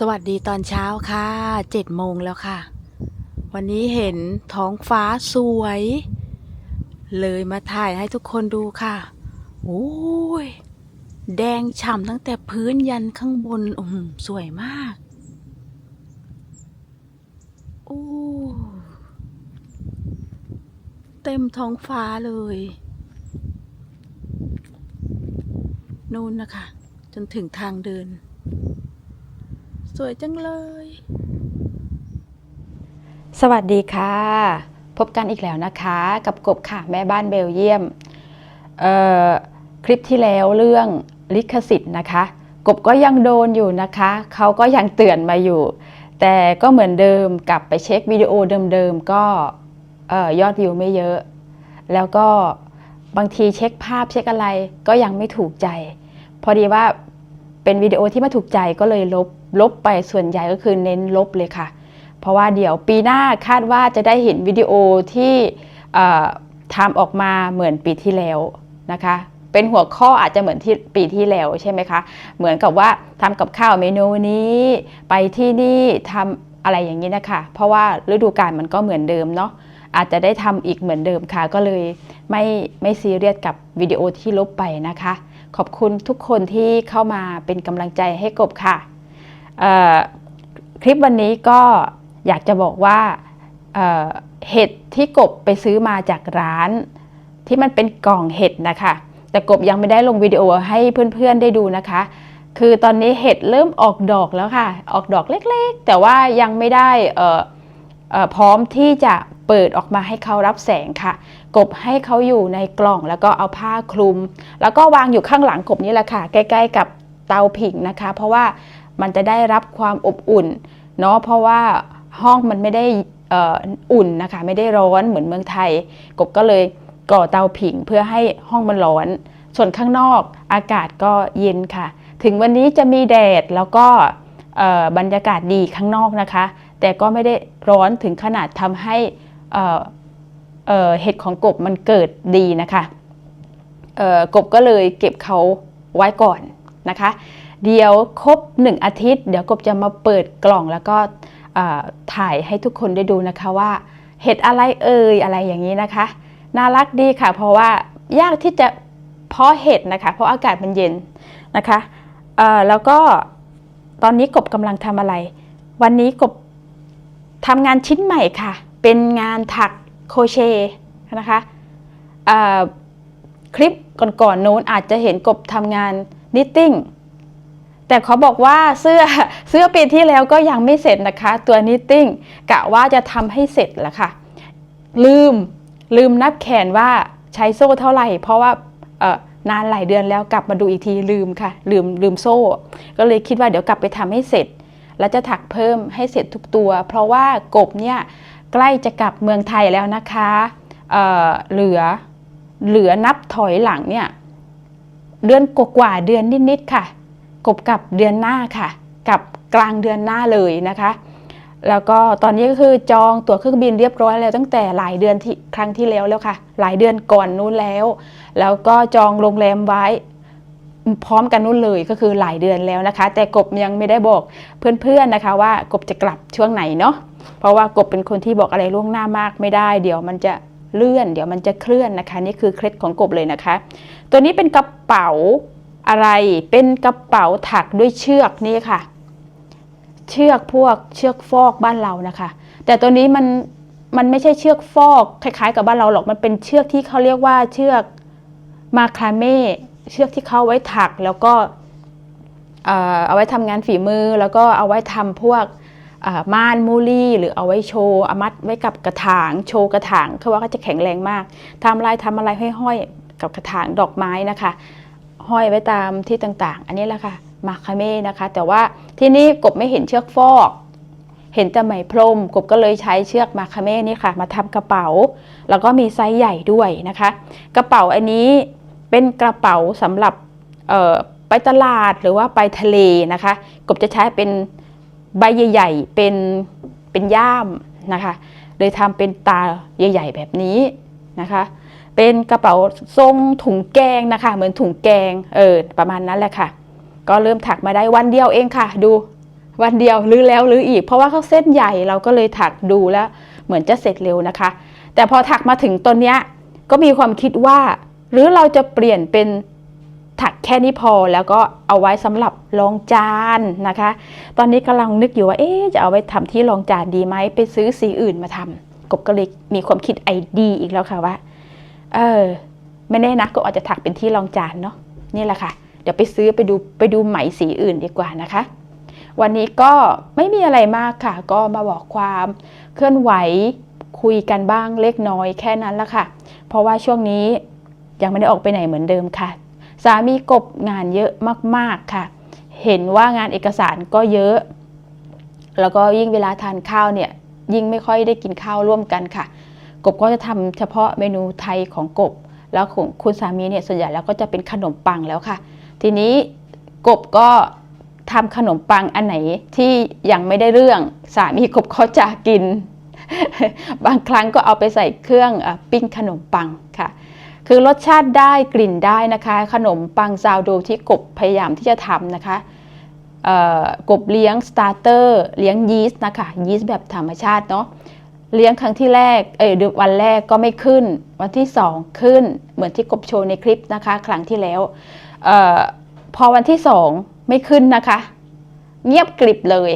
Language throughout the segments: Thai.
สวัสดีตอนเช้าค่ะเจ็ดโมงแล้วค่ะ วันนี้เห็นท้องฟ้าสวย เลยมาถ่ายให้ทุกคนดูค่ะโอ้ย แดงฉ่ำตั้งแต่พื้นยันข้างบนอืมสวยมากโอ้เต็มท้องฟ้าเลย นู่นนะคะ จนถึงทางเดิน สวยจังเลย สวัสดีค่ะ พบกันอีกแล้วนะคะ กับกบค่ะ แม่บ้านเบลเยียมเอ่อคลิปที่แล้วเรื่องลิขสิทธิ์นะคะ กบก็ยังโดนอยู่นะคะ เขาก็ยังเตือนมาอยู่ แต่ก็เหมือนเดิมกลับไปเช็ควิดีโอเดิมๆก็เอ่อยอดวิวไม่เยอะ แล้วก็บางทีเช็คภาพเช็คอะไรก็ยังไม่ถูกใจ พอดีว่า เป็นวิดีโอที่ไม่ถูกใจก็เลยลบลบไปส่วนใหญ่ก็คือเน้นลบเลยค่ะ เพราะว่าเดี๋ยวปีหน้าคาดว่าจะได้เห็นวิดีโอที่ทำออกมาเหมือนปีที่แล้วนะคะ เป็นหัวข้ออาจจะเหมือนที่ปีที่แล้วใช่ไหมคะ เหมือนกับว่าทำกับข้าวเมนูนี้ไปที่นี่ทำอะไรอย่างนี้นะคะ เพราะว่าฤดูกาลมันก็เหมือนเดิมเนาะอาจจะได้ทำอีกเหมือนเดิมค่ะ ก็เลยไม่ไม่ซีเรียสกับวิดีโอที่ลบไปนะคะ ขอบคุณทุกคนที่เข้ามาเป็นกำลังใจให้กบค่ะคลิปวันนี้ก็อยากจะบอกว่าเห็ดที่กบไปซื้อมาจากร้าน ที่มันเป็นกล่องเห็ดนะคะ แต่กบยังไม่ได้ลงวิดีโอให้เพื่อนๆได้ดูนะคะ คือตอนนี้เห็ดเริ่มออกดอกแล้วค่ะ ออกดอกเล็กๆ แต่ว่ายังไม่ได้พร้อมที่จะ เปิดออกมาให้เขารับแสงค่ะ กบให้เขาอยู่ในกล่องแล้วก็เอาผ้าคลุม แล้วก็วางอยู่ข้างหลังกบนี่แหละค่ะ ใกล้ ๆ กับเตาผิงนะคะ เพราะว่ามันจะได้รับความอบอุ่นเนาะเพราะว่าห้องมันไม่ได้อ,อุ่นนะคะ ไม่ได้ร้อนเหมือนเมืองไทย กบก็เลยก่อเตาผิงเพื่อให้ห้องมันร้อน ส่วนข้างนอกอากาศก็เย็นค่ะ ถึงวันนี้จะมีแดดแล้วก็บรรยากาศดีข้างนอกนะคะ แต่ก็ไม่ได้ร้อนถึงขนาดทำให้ เเเห็ดของกบมันเกิดดีนะคะกบก็เลยเก็บเขาไว้ก่อนนะคะ เดี๋ยวครบหนึ่งอาทิตย์ เดี๋ยวกบจะมาเปิดกล่องแล้วก็ถ่ายให้ทุกคนได้ดูนะคะว่า เห็ดอะไรเอ่ยอะไรอย่างนี้นะคะ น่ารักดีค่ะ เพราะว่ายากที่จะเพาะเห็ดนะคะ เพราะอากาศมันเย็นนะคะแล้วก็ตอนนี้กบกำลังทำอะไร วันนี้กบทำงานชิ้นใหม่ค่ะ เป็นงานถักโคเชนะคะคลิปก่อนๆโน้นอาจจะเห็นกบทำงานนิตติ้งแต่เขาบอกว่าเสื้อเสื้อปีที่แล้วก็ยังไม่เสร็จนะคะ ตัวนิตติ้งกะว่าจะทำให้เสร็จแล้วค่ะ ลืมลืมนับแขนว่าใช้โซ่เท่าไหร่ เพราะว่านานหลายเดือนแล้วกลับมาดูอีกทีลืมค่ะ ลืมลืมโซ่ ก็เลยคิดว่าเดี๋ยวกลับไปทำให้เสร็จ แล้วจะถักเพิ่มให้เสร็จทุกตัว เพราะว่ากบเนี่ย ใกล้จะกลับเมืองไทยแล้วนะคะเเหลือเหลือนับถอยหลังเนี่ยเดือนกว่าเดือนนิดๆค่ะ กบกับเดือนหน้าค่ะ กับกลางเดือนหน้าเลยนะคะ แล้วก็ตอนนี้ก็คือจองตั๋วเครื่องบินเรียบร้อยแล้วตั้งแต่หลายเดือนที่ครั้งที่แล้วแล้วค่ะ หลายเดือนก่อนนู้นแล้ว แล้วก็จองโรงแรมไว้ พร้อมกันนู้นเลยก็คือหลายเดือนแล้วนะคะ แต่กบยังไม่ได้บอกเพื่อนๆนะคะ ว่ากบจะกลับช่วงไหนเนาะเพราะว่ากบเป็นคนที่บอกอะไรล่วงหน้ามากไม่ได้ เดี๋ยวมันจะเลื่อน เดี๋ยวมันจะเคลื่อนนะคะ นี่คือเคล็ดของกบเลยนะคะ ตัวนี้เป็นกระเป๋าอะไรเป็นกระเป๋าถักด้วยเชือกนี่ค่ะ เชือกพวกเชือกฟอกบ้านเรานะคะ แต่ตัวนี้มันมันไม่ใช่เชือกฟอกคล้ายๆ กับบ้านเราหรอกมันเป็นเชือกที่เขาเรียกว่าเชือกมาคาเม่ เชือกที่เขาไว้ถักแล้วก็เอาไว้ทำงานฝีมือ แล้วก็เอาไว้ทำพวกม่านมูลี่ หรือเอาไว้โชว์อามัดไว้กับกระถาง โชว์กระถางเขาว่าเขาจะแข็งแรงมากทำลายทำอะไรห้อยๆกับกระถางดอกไม้นะคะ ห้อยไว้ตามที่ต่างๆ อันนี้แหละค่ะมาคาเม่นะคะ แต่ว่าที่นี่กบไม่เห็นเชือกฟอกเห็นแต่ไหมพรมกบก็เลยใช้เชือกมาคาเม่นี่ค่ะ มาทำกระเป๋า แล้วก็มีไซส์ใหญ่ด้วยนะคะ กระเป๋าอันนี้ เป็นกระเป๋าสำหรับไปตลาดหรือว่าไปทะเลนะคะ กบจะใช้เป็นใบใหญ่ๆ เป็นเป็นย่ามนะคะ เลยทำเป็นตาใหญ่ ๆ แบบนี้นะคะ เป็นกระเป๋าทรงถุงแกงนะคะ เหมือนถุงแกง เออ ประมาณนั้นแหละค่ะ ก็เริ่มถักมาได้วันเดียวเองค่ะ ดูวันเดียวรื้อแล้วรื้ออีก เพราะว่าเขาเส้นใหญ่เราก็เลยถักดูแล้ว เหมือนจะเสร็จเร็วนะคะ แต่พอถักมาถึงตอนเนี้ยก็มีความคิดว่า หรือเราจะเปลี่ยนเป็นถักแค่นี้พอแล้วก็เอาไว้สำหรับรองจานนะคะ ตอนนี้กำลังนึกอยู่ว่าเอ๊ะจะเอาไว้ทำที่รองจานดีไหมไปซื้อสีอื่นมาทำกบก็เลยมีความคิดไอดีอีกแล้วค่ะว่าเออไม่แน่นะก็อาจจะถักเป็นที่รองจานเนาะนี่แหละค่ะ เดี๋ยวไปซื้อไปดูไปดูไหมสีอื่นดีกว่านะคะ วันนี้ก็ไม่มีอะไรมากค่ะ ก็มาบอกความเคลื่อนไหวคุยกันบ้างเล็กน้อยแค่นั้นละค่ะ เพราะว่าช่วงนี้ ยังไม่ได้ออกไปไหนเหมือนเดิมค่ะ สามีกบงานเยอะมากๆค่ะ เห็นว่างานเอกสารก็เยอะ แล้วก็ยิ่งเวลาทานข้าวเนี่ยยิ่งไม่ค่อยได้กินข้าวร่วมกันค่ะ กบก็จะทำเฉพาะเมนูไทยของกบ แล้วของคุณสามีเนี่ยส่วนใหญ่แล้วก็จะเป็นขนมปังแล้วค่ะ ทีนี้กบก็ทำขนมปังอันไหนที่ยังไม่ได้เรื่องสามีกบเขาจะกิน บางครั้งก็เอาไปใส่เครื่องอปิ้งขนมปังค่ะ คือรสชาติได้กลิ่นได้นะคะ ขนมปังซาวโดที่กบพยายามที่จะทำนะคะกบเลี้ยงสตาร์เตอร์เลี้ยงยีสต์นะคะยีสต์แบบธรรมชาติเนาะเลี้ยงครั้งที่แรกเอยวันแรกก็ไม่ขึ้น วันที่สองขึ้นเหมือนที่กบโชว์ในคลิปนะคะ ครั้งที่แล้วออพอวันที่สองไม่ขึ้นนะคะ เงียบกริบเลย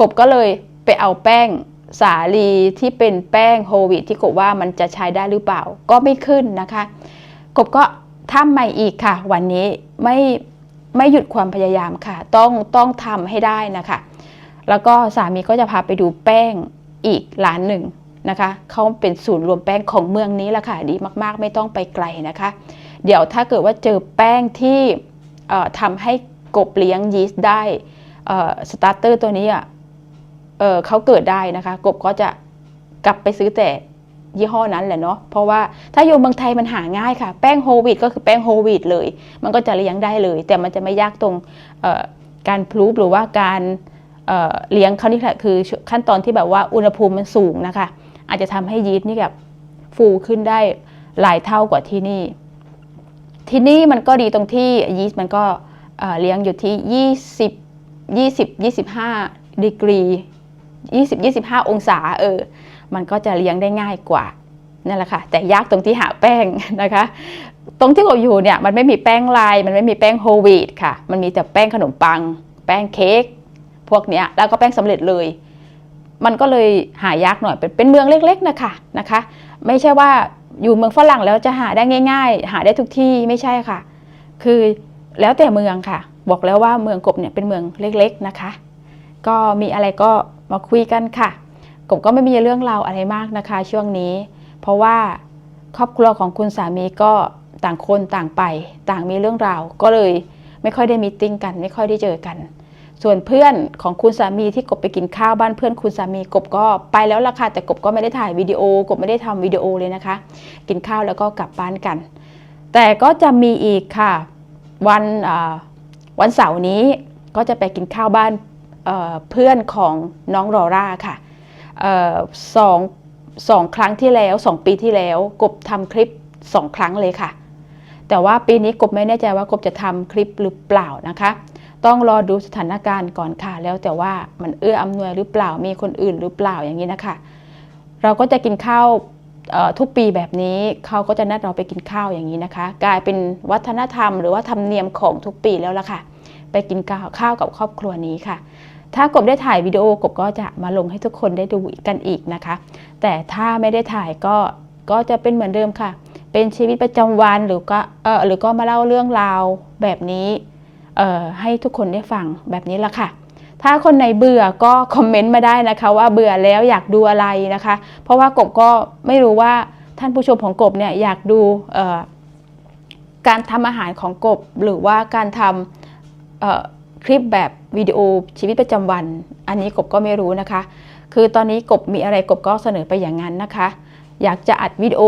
กบก็เลยไปเอาแป้ง สาลีที่เป็นแป้งโฮวีตที่กบว่ามันจะใช้ได้หรือเปล่า ก็ไม่ขึ้นนะคะ กบก็ทำใหม่อีกค่ะ วันนี้ไม่ไม่หยุดความพยายามค่ะ ต้องต้องทำให้ได้นะคะ แล้วก็สามีก็จะพาไปดูแป้งอีกร้านหนึ่งนะคะเขาเป็นศูนย์รวมแป้งของเมืองนี้ละค่ะดีมากๆ ไม่ต้องไปไกลนะคะ เดี๋ยวถ้าเกิดว่าเจอแป้งที่ทำให้กบเลี้ยงยีสต์ได้สตาร์เตอร์ตัวนี้อะ เเขาเกิดได้นะคะ กบก็จะกลับไปซื้อแต่ยี่ห้อนั้นแหละเนาะ เพราะว่าถ้าอยู่เมืองไทยมันหาง่ายค่ะ แป้งโฮวีตก็คือแป้งโฮวีตเลย มันก็จะเลี้ยงได้เลย แต่มันจะไม่ยากตรงการพลูฟหรือว่าการเเลี้ยงเขานี่ค่ะคือขั้นตอนที่แบบว่าอุณหภูมิมันสูงนะคะ อาจจะทำให้ยีสต์นี่แบบฟูขึ้นได้หลายเท่ากว่าที่นี่ ที่นี่มันก็ดีตรงที่ยีสต์มันก็เเลี้ยงอยู่ที่ 20 20 25ดีกรี 20 25 องศาเออ มันก็จะเลี้ยงได้ง่ายกว่านั่นแหละค่ะ แต่ยากตรงที่หาแป้งนะคะ ตรงที่เราอยู่เนี่ยมันไม่มีแป้งลาย มันไม่มีแป้งโฮลวีตค่ะ มันมีแต่แป้งขนมปัง แป้งเค้กพวกเนี้ยแล้วก็แป้งสำเร็จเลย มันก็เลยหายากหน่อยเป็นเป็นเมืองเล็ก ๆนะคะนะคะ ไม่ใช่ว่าอยู่เมืองฝรั่งแล้วจะหาได้ง่าย ๆ หาได้ทุกที่ไม่ใช่ค่ะ คือแล้วแต่เมืองค่ะ บอกแล้วว่าเมืองกบเนี่ยเป็นเมืองเล็ก ๆนะคะ ก็มีอะไรก็ มาคุยกันค่ะกบก็ไม่มีเรื่องราวอะไรมากนะคะ ช่วงนี้ เพราะว่าครอบครัวของคุณสามีก็ต่างคนต่างไป ต่างมีเรื่องราว ก็เลยไม่ค่อยได้มีติ้งกัน ไม่ค่อยได้เจอกัน ส่วนเพื่อนของคุณสามีที่กบไปกินข้าวบ้านเพื่อนคุณสามีกบก็ไปแล้วล่ะค่ะแต่กบก็ไม่ได้ถ่ายวิดีโอกบไม่ได้ทำวิดีโอเลยนะคะ กินข้าวแล้วก็กลับบ้านกัน แต่ก็จะมีอีกค่ะ วันวันเสาร์นี้ก็จะไปกินข้าวบ้าน เเพื่อนของน้องรอร่าค่ะออสองสองครั้งที่แล้วสองปีที่แล้วกบทำคลิปสองครั้งเลยค่ะ แต่ว่าปีนี้กบไม่แน่ใจว่ากบจะทำคลิปหรือเปล่านะคะ ต้องรอดูสถานการณ์ก่อนค่ะ แล้วแต่ว่ามันเอื้ออำนวยหรือเปล่ามีคนอื่นหรือเปล่าอย่างนี้นะคะ เราก็จะกินข้าวทุกปีแบบนี้เขาก็จะนัดเราไปกินข้าวอย่างนี้นะคะ กลายเป็นวัฒนธรรมหรือว่าธรรมเนียมของทุกปีแล้วล่ะค่ะ ไปกินข้าวข้าวกับครอบครัวนี้ค่ะ ถ้ากบได้ถ่ายวิดีโอกบก็จะมาลงให้ทุกคนได้ดูกันอีกนะคะ แต่ถ้าไม่ได้ถ่ายก็ก็จะเป็นเหมือนเดิมค่ะ เป็นชีวิตประจำวันหรือก็เออหรือก็มาเล่าเรื่องราวแบบนี้เอ่อให้ทุกคนได้ฟังแบบนี้ละค่ะ ถ้าคนไหนเบื่อก็คอมเมนต์มาได้นะคะว่าเบื่อแล้วอยากดูอะไรนะคะ เพราะว่ากบก็ไม่รู้ว่าท่านผู้ชมของกบเนี่ยอยากดูเอ่อการทำอาหารของกบหรือว่าการทำเอ่อคลิปแบบ วิดีโอชีวิตประจำวัน อันนี้กบก็ไม่รู้นะคะ คือตอนนี้กบมีอะไรกบก็เสนอไปอย่างนั้นนะคะ อยากจะอัดวิดีโอ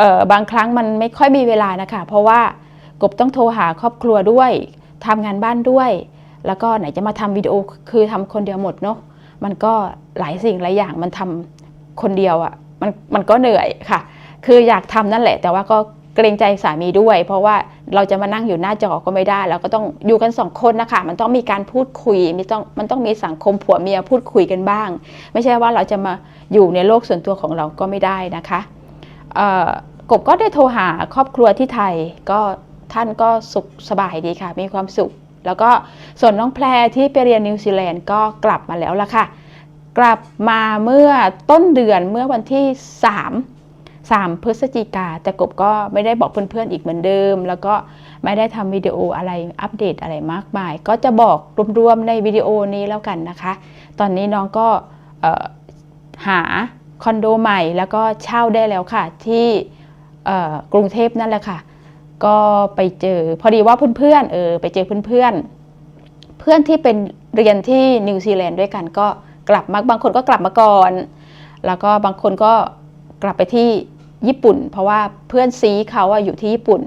ออบางครั้งมันไม่ค่อยมีเวลานะคะ เพราะว่ากบต้องโทรหาครอบครัวด้วยทำงานบ้านด้วย แล้วก็ไหนจะมาทำวิดีโอคือทำคนเดียวหมดเนาะมันก็หลายสิ่งหลายอย่างมันทำคนเดียวอะ่ะมันมันก็เหนื่อยค่ะ คืออยากทำนั่นแหละ แต่ว่าก็ เกรงใจสามีด้วย เพราะว่าเราจะมานั่งอยู่หน้าจอก็ไม่ได้ เราก็ต้องอยู่กันสองคนนะคะมันต้องมีการพูดคุยมีต้องมันต้องมีสังคมผัวเมียพูดคุยกันบ้าง ไม่ใช่ว่าเราจะมาอยู่ในโลกส่วนตัวของเราก็ไม่ได้นะคะกบก็ได้โทรหาครอบครัวที่ไทยก็ท่านก็สุขสบายดีค่ะ มีความสุข แล้วก็ส่วนน้องแพรที่ไปเรียนนิวซีแลนด์ก็กลับมาแล้วละค่ะ กลับมาเมื่อต้นเดือนเมื่อวันที่ 3 3 พฤศจิกาแต่กบก็ไม่ได้บอกเพื่อนๆอีกเหมือนเดิม แล้วก็ไม่ได้ทำวิดีโออะไรอัปเดตอะไรมากมาย ก็จะบอกรวมๆในวิดีโอนี้แล้วกันนะคะ ตอนนี้น้องก็หาคอนโดใหม่แล้วก็เช่าได้แล้วค่ะ ที่กรุงเทพนั่นแหละค่ะ ก็ไปเจอพอดีว่าเพื่อนๆเออไปเจอเพื่อนๆ เพื่อนที่เป็นเรียนที่นิวซีแลนด์ด้วยกันก็กลับมาบางคนก็กลับมาก่อน แล้วก็บางคนก็กลับไปที่ ญี่ปุ่น เพราะว่าเพื่อนซีเขาอะอยู่ที่ญี่ปุ่น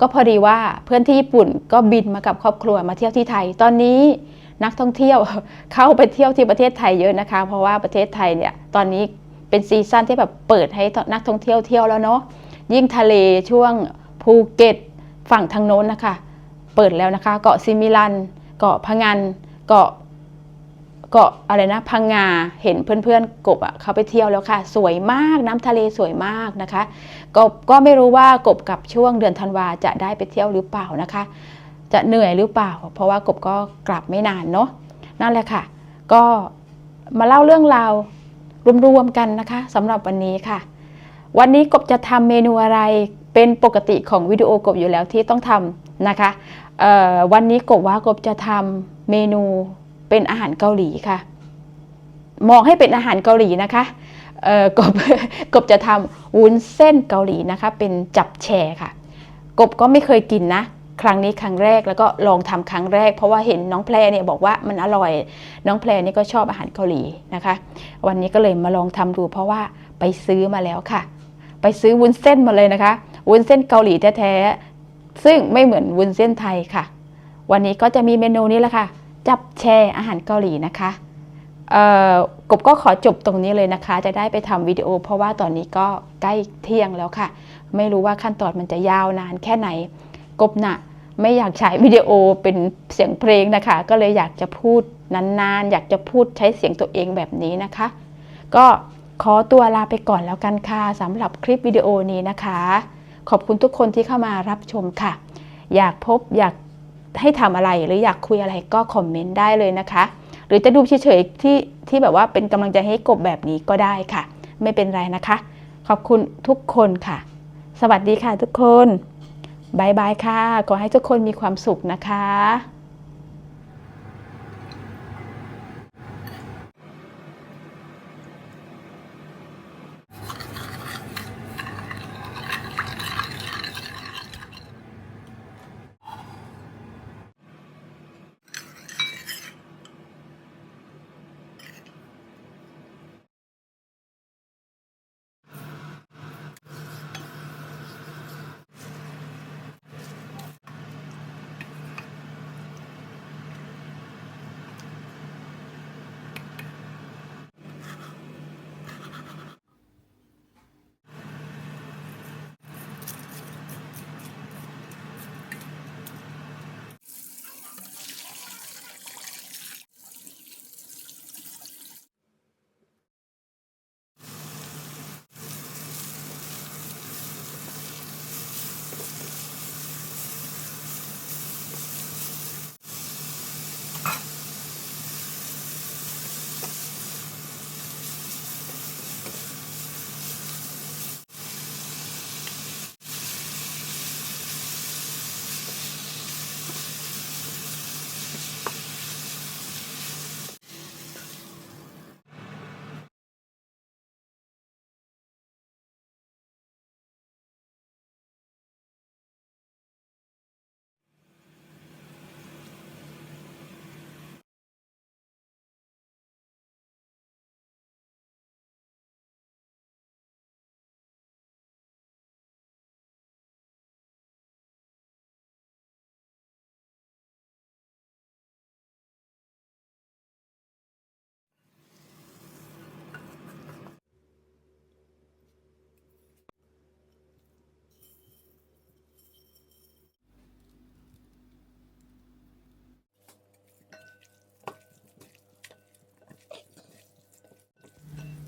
ก็พอดีว่าเพื่อนที่ญี่ปุ่นก็บินมากับครอบครัวมาเที่ยวที่ไทย ตอนนี้นักท่องเที่ยวเข้าไปเที่ยวที่ประเทศไทยเยอะนะคะ เพราะว่าประเทศไทยเนี่ยตอนนี้เป็นซีซั่นที่แบบเปิดให้นักท่องเที่ยวเที่ยวแล้วเนาะยิ่งทะเลช่วงภูเก็ตฝั่งทางโน้นนะคะ เปิดแล้วนะคะ เกาะซิมิลัน เกาะพะงัน เกาะ เกาะอะไรนะพังงาเห็นเพื่อนๆกบอะเขาไปเที่ยวแล้วค่ะ สวยมากน้ำทะเลสวยมากนะคะกบก็ไม่รู้ว่ากบกับช่วงเดือนธันวาจะได้ไปเที่ยวหรือเปล่านะคะ จะเหนื่อยหรือเปล่า เพราะว่ากบก็กลับไม่นานเนาะนั่นแหละค่ะ ก็มาเล่าเรื่องราวรวมๆกันนะคะสำหรับวันนี้ค่ะ วันนี้กบจะทำเมนูอะไรเป็นปกติของวิดีโอกบอยู่แล้วที่ต้องทำนะคะวันนี้กบว่ากบจะทำเมนู เป็นอาหารเกาหลีค่ะ มองให้เป็นอาหารเกาหลีนะคะกบกบจะทำวุ้นเส้นเกาหลีนะคะ เป็นจับแชร์ค่ะ กบก็ไม่เคยกินนะครั้งนี้ครั้งแรกแล้วก็ลองทำครั้งแรก เพราะว่าเห็นน้องแพรเนี่ยบอกว่ามันอร่อย น้องแพรนี่ก็ชอบอาหารเกาหลีนะคะ วันนี้ก็เลยมาลองทำดูเพราะว่าไปซื้อมาแล้วค่ะ ไปซื้อวุ้นเส้นมาเลยนะคะวุ้นเส้นเกาหลีแท้ๆซึ่งไม่เหมือนวุ้นเส้นไทยค่ะ วันนี้ก็จะมีเมนูนี้แหละค่ะ จับแชร์อาหารเกาหลีนะคะกบก็ขอจบตรงนี้เลยนะคะ จะได้ไปทำวิดีโอ เพราะว่าตอนนี้ก็ใกล้เที่ยงแล้วค่ะ ไม่รู้ว่าขั้นตอนมันจะยาวนานแค่ไหน กบน่ะไม่อยากใช้วิดีโอเป็นเสียงเพลงนะคะ ก็เลยอยากจะพูดนานๆ อยากจะพูดใช้เสียงตัวเองแบบนี้นะคะ ก็ขอตัวลาไปก่อนแล้วกันค่ะสำหรับคลิปวิดีโอนี้นะคะ ขอบคุณทุกคนที่เข้ามารับชมค่ะ อยากพบอยาก ให้ทำอะไรหรืออยากคุยอะไรก็คอมเมนต์ได้เลยนะคะ หรือจะดูเฉยๆที่ที่แบบว่าเป็นกำลังใจให้กบแบบนี้ก็ได้ค่ะ ไม่เป็นไรนะคะ ขอบคุณทุกคนค่ะ สวัสดีค่ะทุกคนบายบายค่ะ ขอให้ทุกคนมีความสุขนะคะ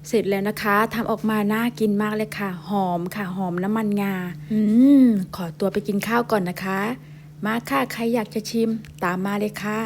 เสร็จแล้วนะคะทำออกมาน่ากินมากเลยค่ะ หอมค่ะ หอมน้ำมันงา อืม ขอตัวไปกินข้าวก่อนนะคะ มาค่ะ ใครอยากจะชิม ตามมาเลยค่ะ